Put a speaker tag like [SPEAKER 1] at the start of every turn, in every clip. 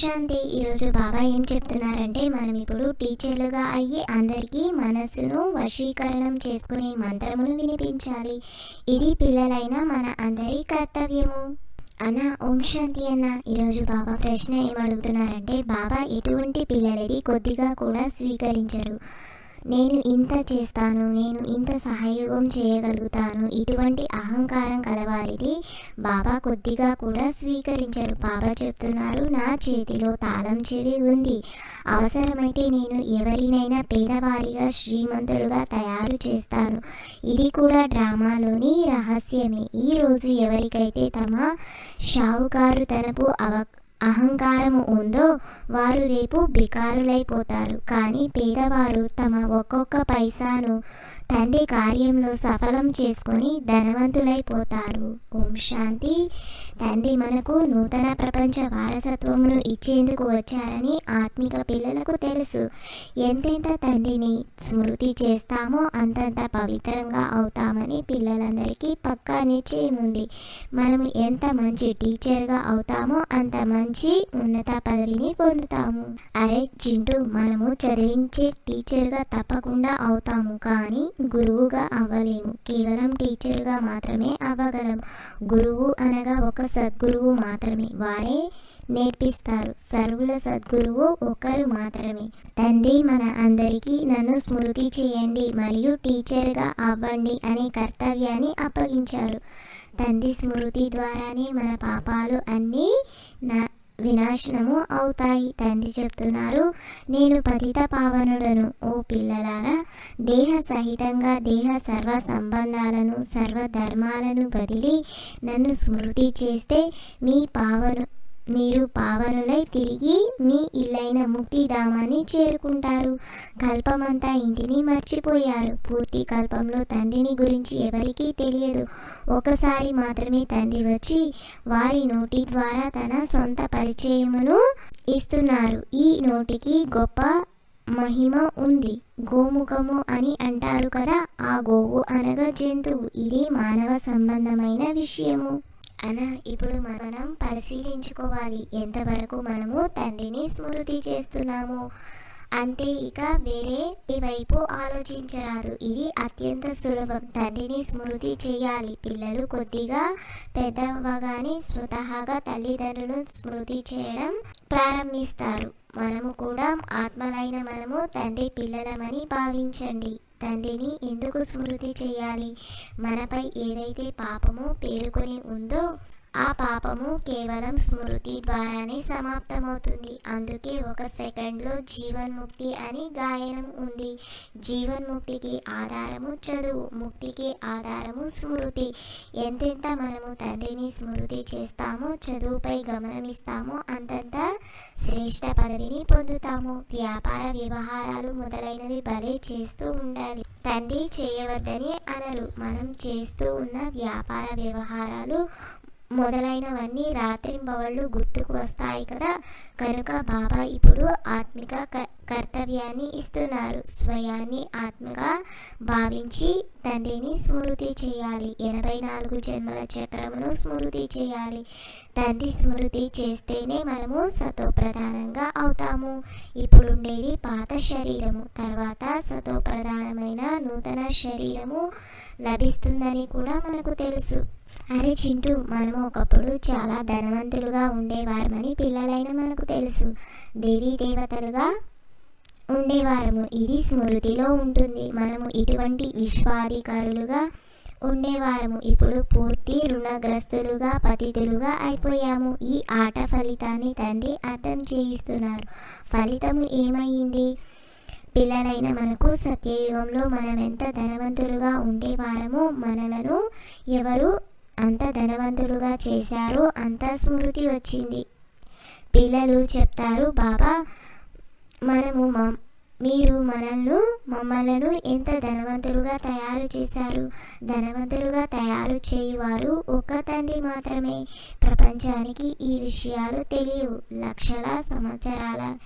[SPEAKER 1] శాంతి ఈరోజు బాబా ఏం చెప్తున్నారంటే మనం ఇప్పుడు టీచర్లుగా అయ్యి అందరికీ మనస్సును వశీకరణం చేసుకునే మంత్రమును వినిపించాలి. ఇది పిల్లలైన మన అందరి కర్తవ్యము. అన్న ఓం శాంతి అన్న. ఈరోజు బాబా ప్రశ్న ఏమడుగుతున్నారంటే బాబా ఎటువంటి పిల్లలది కొద్దిగా కూడా స్వీకరించరు. నేను ఇంత చేస్తాను నేను ఇంత సహయోగం చేయగలుగుతాను. ఇటువంటి అహంకారం కలవారిది బాబా కొద్దిగా కూడా స్వీకరించరు. బాబా చెప్తున్నారు నా చేతిలో తాళం చెవి ఉంది. అవసరమైతే నేను ఎవరినైనా పేదవారిగా శ్రీమంతులుగా తయారు చేస్తాను. ఇది కూడా డ్రామాలోని రహస్యమే. ఈరోజు ఎవరికైతే తమ షావుకారు తనపు అవ అహంకారము ఉందో వారు రేపు బికారులైపోతారు. కానీ పేదవారు తమ ఒక్కొక్క పైసాను తండ్రి కార్యంలో సఫలం చేసుకొని ధనవంతులైపోతారు. ఓం శాంతి. తండ్రి మనకు నూతన ప్రపంచ వారసత్వమును ఇచ్చేందుకు వచ్చారని ఆత్మిక పిల్లలకు తెలుసు. ఎంతెంత తండ్రిని స్మృతి చేస్తామో అంతంత పవిత్రంగా అవుతామని పిల్లలందరికీ పక్కా నిశ్చయం ఉంది మనము ఎంత మంచి టీచర్గా అవుతామో అంత మంచి ఉన్నత పదవిని పొందుతాము. అరే చింటూ మనము చదివించే టీచర్గా తప్పకుండా అవుతాము కానీ గురువుగా అవ్వలేము. కేవలం టీచర్గా మాత్రమే అవ్వగలం గురువు అనగా ఒక సద్గురువు మాత్రమే. వారే నేర్పిస్తారు. సర్వుల సద్గురువు ఒకరు మాత్రమే. తండ్రి మన అందరికీ నన్ను స్మృతి చేయండి మరియు టీచర్గా అవ్వండి అనే కర్తవ్యాన్ని అప్పగించారు. తండ్రి స్మృతి ద్వారానే మన పాపాలు అన్నీ నా వినాశనము అవుతాయి. తండ్రి చెప్తున్నారు నేను పతిత పావనుడను ఓ పిల్లలారా! దేహ సహితంగా దేహ సర్వ సంబంధాలను సర్వ ధర్మాలను వదిలి నన్ను స్మృతి చేస్తే మీ పావను మీరు పావనులై తిరిగి మీ ఇల్లైన ముక్తిధామాన్ని చేరుకుంటారు. కల్పమంతా ఇంటిని మర్చిపోయారు. పూర్తి కల్పంలో తండ్రిని గురించి ఎవరికీ తెలియదు. ఒకసారి మాత్రమే తండ్రి వచ్చి వారి నోటి ద్వారా తన సొంత పరిచయమును ఇస్తున్నారు. ఈ నోటికి గొప్ప మహిమ ఉంది. గోముఖము అని అంటారు కదా ఆ గోవు అనగా జంతువు. ఇది మానవ సంబంధమైన విషయము. అన ఇప్పుడు మనం పరిశీలించుకోవాలి. ఎంతవరకు మనము తండ్రిని స్మృతి చేస్తున్నాము? అంతే ఇక వేరే వైపు ఆలోచించరాదు. ఇది అత్యంత సులభం. తండ్రిని స్మృతి చేయాలి. పిల్లలు కొద్దిగా పెద్దవగానే స్వతహాగా తల్లిదండ్రులను స్మృతి చేయడం ప్రారంభిస్తారు. మనము కూడా ఆత్మలైన మనము తండ్రి పిల్లలమని భావించండి. తండ్రిని ఎందుకు స్మృతి చేయాలి? మనపై ఏదైతే పాపము పేరుకొని ఉందో ఆ పాపము కేవలం స్మృతి ద్వారానే సమాప్తమవుతుంది. అందుకే ఒక సెకండ్లో జీవన్ముక్తి అని గాయనం ఉంది. జీవన్ముక్తికి ఆధారము చదువు ముక్తికి ఆధారము స్మృతి. ఎంతెంత మనము తండ్రిని స్మృతి చేస్తామో చదువుపై గమనమిస్తామో అంతంత శ్రేష్ట పదవిని పొందుతాము. వ్యాపార వ్యవహారాలు మొదలైనవి భలే చేస్తూ ఉండాలి. తండ్రి చేయవద్దని అనరు. మనం చేస్తూ ఉన్న వ్యాపార వ్యవహారాలు మొదలైనవన్నీ రాత్రింబవళ్ళు గుర్తుకు వస్తాయి కదా? కనుక బాబా ఇప్పుడు ఆత్మిక కర్తవ్యాన్ని ఇస్తున్నారు. స్వయాన్ని ఆత్మగా భావించి తండ్రిని స్మృతి చేయాలి. ఎనభై నాలుగు జన్మల చక్రమును స్మృతి చేయాలి. తండ్రి స్మృతి చేస్తేనే మనము సతో ప్రధానంగా అవుతాము. ఇప్పుడుండేది పాత శరీరము తర్వాత సతో ప్రధానమైన నూతన శరీరము లభిస్తుందని కూడా మనకు తెలుసు. అరే చింటూ మనము ఒకప్పుడు చాలా ధనవంతులుగా ఉండేవారమని పిల్లలైన మనకు తెలుసు. దేవీ దేవతలుగా ఉండేవారము. ఇది స్మృతిలో ఉంటుంది. మనము ఇటువంటి విశ్వాధికారులుగా ఉండేవారము. ఇప్పుడు పూర్తి రుణగ్రస్తులుగా పతితులుగా అయిపోయాము. ఈ ఆట ఫలితాన్ని తండ్రి అర్థం చేయిస్తున్నారు. ఫలితము ఏమైంది పిల్లలైన మనకు సత్యయుగంలో మనం ఎంత ధనవంతులుగా ఉండేవారమో మనలను ఎవరు అంత ధనవంతులుగా చేశారో అంత స్మృతి వచ్చింది. పిల్లలు చెప్తారు బాబా మనము మా మీరు మనల్ని మమ్మలను ఎంత ధనవంతులుగా తయారు చేశారు? ధనవంతులుగా తయారు చేయువారు ఒక తండ్రి మాత్రమే. ప్రపంచానికి ఈ విషయాలు తెలియవు. లక్షల సంవత్సరాల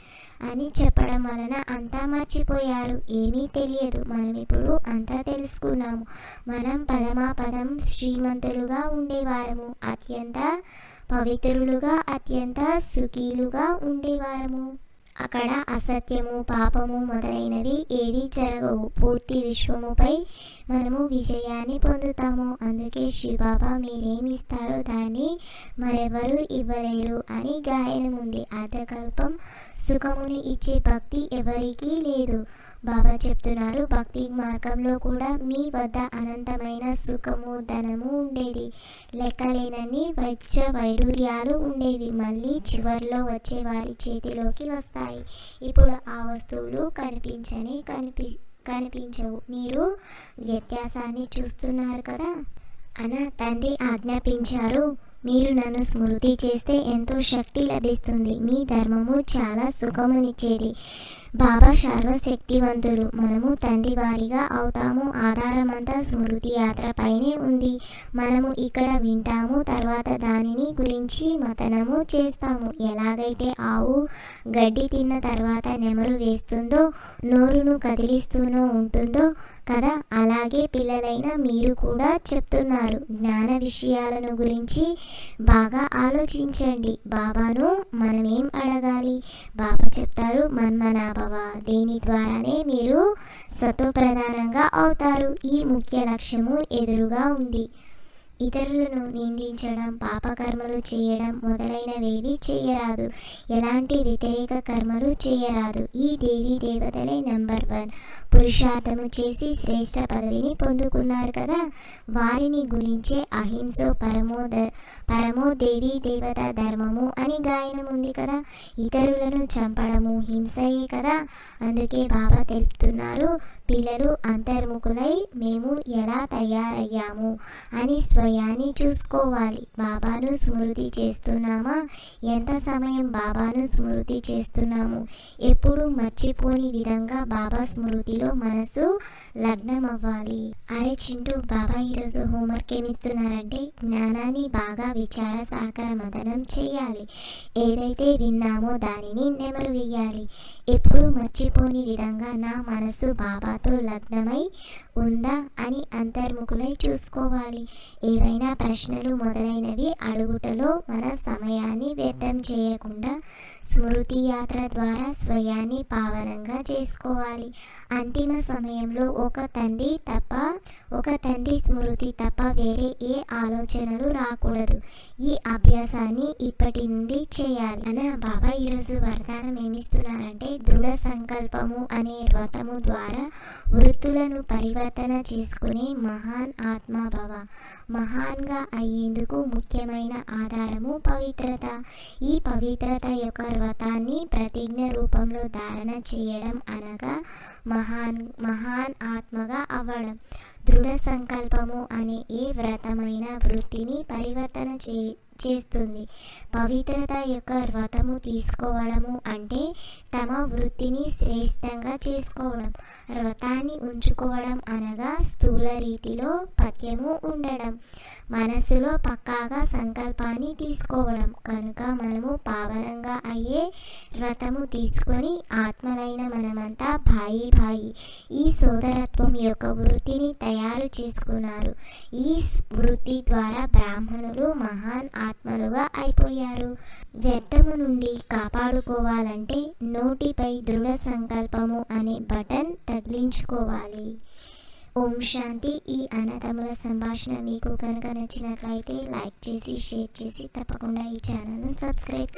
[SPEAKER 1] అని చెప్పడం వలన అంతా మర్చిపోయారు. ఏమీ తెలియదు. మనం ఇప్పుడు అంతా తెలుసుకున్నాము. మనం పదమా పదం శ్రీమంతులుగా ఉండేవారము. అత్యంత పవిత్రులుగా అత్యంత సుఖీలుగా ఉండేవారము. అక్కడ అసత్యము పాపము మొదలైనవి ఏవి జరగవు. పూర్తి విశ్వముపై మనము విజయాన్ని పొందుతాము. అందుకే శివబాబా మీరేమిస్తారో దాన్ని మరెవరు ఇవ్వలేరు అని గాయనం ఉంది అర్ధకల్పం సుఖముని ఇచ్చే భక్తి ఎవరికీ లేదు. బాబా చెప్తున్నారు భక్తి మార్గంలో కూడా మీ వద్ద అనంతమైన సుఖము ధనము ఉండేది. లెక్కలేనన్ని వైద్య వైడూర్యాలు ఉండేవి. మళ్ళీ చివరిలో వచ్చే వారి చేతిలోకి వస్తాయి. ఇప్పుడు ఆ వస్తువులు కనిపించని కనిపి కనిపించవు. మీరు వ్యత్యాసాన్ని చూస్తున్నారు కదా? అన తండ్రి ఆజ్ఞాపించారు. మీరు నన్ను స్మృతి చేస్తే ఎంతో శక్తి లభిస్తుంది. మీ ధర్మము చాలా సుఖమునిచ్చేది. బాబా సర్వశక్తివంతుడు మనము తండ్రి వారిగా అవుతాము. ఆధారమంతా స్మృతి యాత్రపైనే ఉంది. మనము ఇక్కడ వింటాము. తర్వాత దానిని గురించి మతనము చేస్తాము. ఎలాగైతే ఆవు గడ్డి తిన్న తర్వాత నెమరు వేస్తుందో నోరును కదిలిస్తూనో ఉంటుందో కదా అలాగే పిల్లలైన మీరు కూడా చెప్తున్నారు. జ్ఞాన విషయాలను గురించి బాగా ఆలోచించండి. బాబాను మనమేం అడగాలి? బాబా చెప్తారు భవ దీని ద్వారానే మీరు సత్వప్రధానంగా అవుతారు. ఈ ముఖ్య లక్ష్యము ఎదురుగా ఉంది. ఇతరులను నిందించడం పాపకర్మలు చేయడం మొదలైనవేవి చేయరాదు. ఎలాంటి వ్యతిరేక కర్మలు చేయరాదు. ఈ దేవీ దేవతలే నంబర్ వన్. పురుషార్థము చేసి శ్రేష్ఠ పదవిని పొందుకున్నారు కదా? వారిని గురించే అహింస పరమో ద పరమో దేవీ దేవత ధర్మము అని గాయనం ఉంది కదా? ఇతరులను చంపడము హింసయే కదా? అందుకే బాబా తెలుపుతున్నారు పిల్లలు అంతర్ముఖులై మేము ఎలా తయారయ్యాము అని స్వయాన్ని చూసుకోవాలి. బాబాను స్మృతి చేస్తున్నామా? ఎంత సమయం బాబాను స్మృతి చేస్తున్నాము? ఎప్పుడు మర్చిపోని విధంగా బాబా స్మృతిలో మనసు లగ్నం అవ్వాలి అరే చింటూ బాబా ఈరోజు హోంవర్క్ ఏమిస్తున్నారంటే జ్ఞానాన్ని బాగా విచార సాకర మదనం చేయాలి. ఏదైతే విన్నామో దానిని నెమరు వేయాలి. ఎప్పుడు మర్చిపోని విధంగా నా మనసు బాబాతో లగ్నమై ఉందా అని అంతర్ముఖులై చూసుకోవాలి. ఏవైనా ప్రశ్నలు మొదలైనవి అడుగుటలో మన సమయాన్ని వ్యర్థం చేయకుండా స్మృతి యాత్ర ద్వారా స్వయాన్ని పావనంగా చేసుకోవాలి. అంతిమ సమయంలో ఒక తండ్రి తప్ప ఒక తండ్రి స్మృతి తప్ప వేరే ఏ ఆలోచనలు రాకూడదు. ఈ అభ్యాసాన్ని ఇప్పటి నుండి చేయాలి. అన్న బాబా ఈరోజు వరదానం ఏమిస్తున్నారంటే దృఢ సంకల్పము అనే వ్రతము ద్వారా వృత్తులను పరివర్తన చేసుకునే మహాన్ ఆత్మభవ మహాన్గా అయ్యేందుకు ముఖ్యమైన ఆధారము పవిత్రత. ఈ పవిత్రత యొక్క వ్రతాన్ని ప్రతిజ్ఞ రూపంలో ధారణ చేయడం అనగా మహాన్ మహాన్ ఆత్మగా అవ్వడం. దృఢ సంకల్పము అనే ఏ వ్రతమైన వృత్తిని పరివర్తన చే చేస్తుంది. పవిత్రత యొక్క వ్రతము తీసుకోవడము అంటే తమ వృత్తిని శ్రేష్టంగా చేసుకోవడం వ్రతాన్ని ఉంచుకోవడం అనగా స్థూల రీతిలో పథ్యము ఉండడం మనసులో పక్కాగా సంకల్పాన్ని తీసుకోవడం. కనుక మనము పావనంగా అయ్యే వ్రతము తీసుకొని ఆత్మలైన మనమంతా భాయి భాయి ఈ సోదరత్వం యొక్క వృత్తిని తయారు చేసుకున్నారు. ఈ వృత్తి ద్వారా బ్రాహ్మణులు మహాన్ ఆత్మలుగా అయిపోయారు. వ్యర్థము నుండి కాపాడుకోవాలంటే నోటిపై దృఢ సంకల్పము అనే బటన్ తగిలించుకోవాలి. ఓం శాంతి. ఈ అన్నతముల సంభాషణ మీకు కనుక నచ్చినట్లయితే లైక్ చేసి షేర్ చేసి తప్పకుండా ఈ ఛానల్ను సబ్స్క్రైబ్